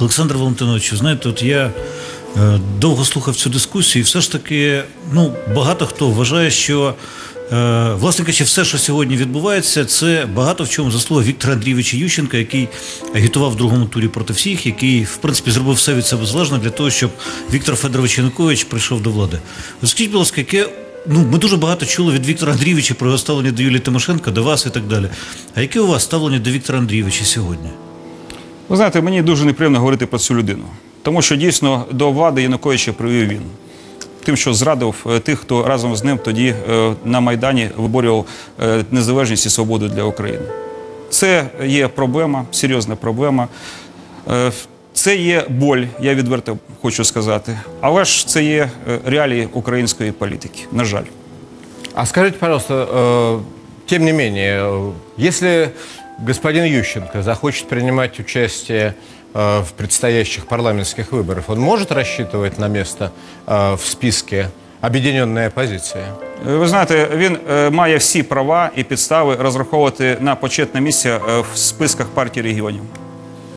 Олександр Валентинович, знаєте, от я е, довго слухав цю дискусію, і все ж таки, ну, багато хто вважає, що е, власне кажучи, все, що сьогодні відбувається, це багато в чому заслуга Віктора Андрійовича Ющенка, який агітував в другому турі проти всіх, який, в принципі, зробив все від себе залежно для того, щоб Віктор Федорович Янукович прийшов до влади. Скажіть, будь ласка, яке. Ну, ми дуже багато чули від Віктора Андрійовича про його ставлення до Юлії Тимошенко, до вас і так далі. А яке у вас ставлення до Віктора Андрійовича сьогодні? Ви знаєте, мені дуже неприємно говорити про цю людину, тому що дійсно до влади Януковича привів він. Тим, що зрадив е, тих, хто разом з ним тоді е, на Майдані виборював е, незалежність і свободу для України. Це є проблема, серйозна проблема. Це є боль, я відверто хочу сказати. Але ж це є реалії української політики, на жаль. А скажите, пожалуйста, э, тем не менее, э, если господин Ющенко захочет принимать участие э, в предстоящих парламентских выборах, он может рассчитывать на место э, в списке «Объединенная оппозиция»? Е, Ви знаєте, він е, має всі права і підстави розраховувати на почетне місце е, в списках партії регіонів.